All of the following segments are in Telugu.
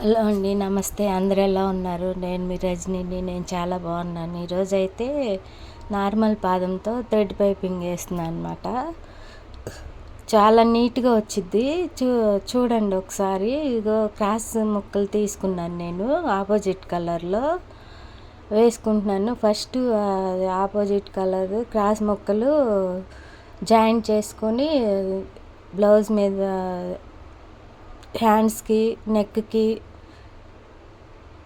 హలో అండి నమస్తే. అందరు ఎలా ఉన్నారు? నేను మీ రజనీని నేను చాలా బాగున్నాను. ఈరోజు అయితే నార్మల్ పాదంతో థ్రెడ్ పైపింగ్ వేస్తున్నాను అనమాట చాలా నీట్గా వచ్చింది చూ చూడండి ఒకసారి. ఇగో క్రాస్ ముక్కలు తీసుకున్నాను నేను ఆపోజిట్ కలర్లో. వేసుకుంటున్నాను. ఫస్ట్ ఆపోజిట్ కలర్ క్రాస్ ముక్కలు జాయింట్ చేసుకొని బ్లౌజ్ మీద హ్యాండ్స్కి నెక్కి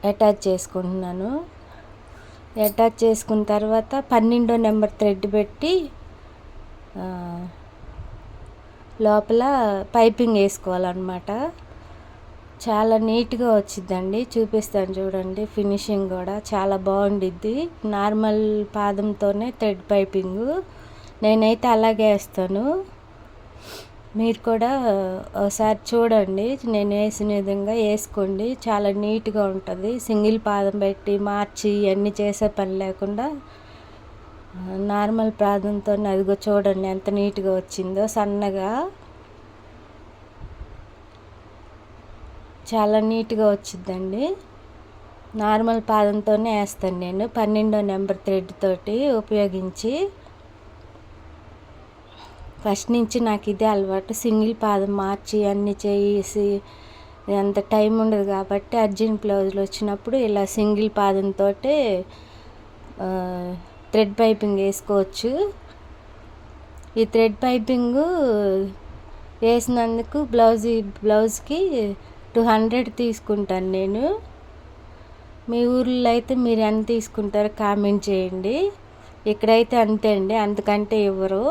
అటాచ్ చేసుకుంటున్నాను. అటాచ్ చేసుకున్న తర్వాత పన్నెండో నెంబర్ థ్రెడ్ పెట్టి లోపల పైపింగ్ వేసుకోవాలన్నమాట. చాలా నీట్గా వచ్చిందండి చూపిస్తాను చూడండి. ఫినిషింగ్ కూడా చాలా బాగుండిద్ది. నార్మల్ పాదంతోనే థ్రెడ్ పైపింగ్. నేనైతే అలాగే వేస్తాను. మీరు కూడా ఒకసారి చూడండి నేను వేసిన విధంగా వేసుకోండి. చాలా నీట్గా ఉంటుంది. సింగిల్ పాదం పెట్టి మార్చి ఇవన్నీ చేసే పని లేకుండా నార్మల్ పాదంతో అదిగో చూడండి ఎంత నీట్గా వచ్చిందో. సన్నగా చాలా నీట్గా వచ్చిందండి నార్మల్ పాదంతోనే వేస్తాను నేను. పన్నెండో నెంబర్ థ్రెడ్ తోటి ఉపయోగించి ఫస్ట్ నుంచి నాకు ఇదే అలవాటు. సింగిల్ పాదం మార్చి అన్ని చేసి అంత టైం ఉండదు కాబట్టి అర్జెంట్ బ్లౌజులు వచ్చినప్పుడు ఇలా సింగిల్ పాదంతో థ్రెడ్ పైపింగ్ వేసుకోవచ్చు. ఈ థ్రెడ్ పైపింగ్ వేసినందుకు బ్లౌజ్ బ్లౌజ్కి టూ హండ్రెడ్ తీసుకుంటాను నేను. మీ ఊర్లో అయితే మీరు ఎంత తీసుకుంటారో కామెంట్ చేయండి. ఇక్కడైతే అంతే అండి అంతకంటే ఇవ్వరు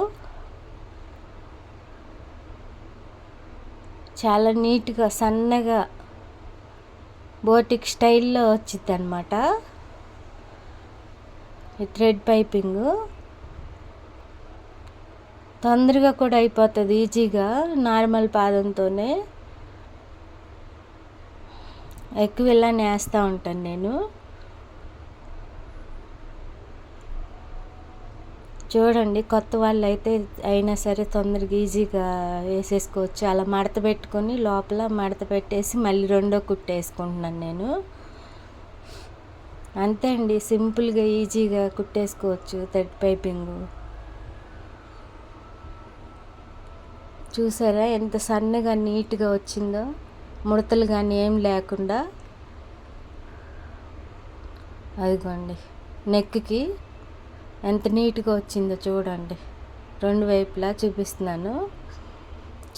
చాలా నీట్గా సన్నగా బోటిక్ స్టైల్లో వచ్చింది అనమాట ఈ థ్రెడ్ పైపింగ్. తొందరగా కూడా అయిపోతుంది ఈజీగా నార్మల్ పాదంతోనే. ఎక్కువ ఇలా నేస్తూ ఉంటాను నేను. చూడండి కొత్త వాళ్ళు అయితే అయినా సరే తొందరగా ఈజీగా వేసేసుకోవచ్చు. అలా మడత పెట్టుకొని లోపల మడత పెట్టేసి మళ్ళీ రెండో కుట్టు వేసుకుంటున్నాను నేను. అంతే అండి సింపుల్గా ఈజీగా కుట్టేసుకోవచ్చు థ్రెడ్ పైపింగ్. చూసారా ఎంత సన్నగా నీట్గా వచ్చిందో? ముడతలు కానీ ఏం లేకుండా. అదిగోండి నెక్కి ఎంత నీట్గా వచ్చిందో చూడండి. రెండు వైపులా చూపిస్తున్నాను.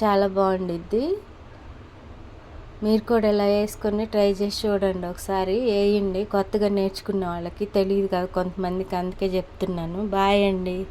చాలా బాగుండిద్ది. మీరు కూడా ఇలా వేసుకొని ట్రై చేసి చూడండి ఒకసారి. వేయండి. కొత్తగా నేర్చుకున్న వాళ్ళకి తెలియదు కదా కొంతమందికి. అందుకే చెప్తున్నాను. బాయ్ అండి.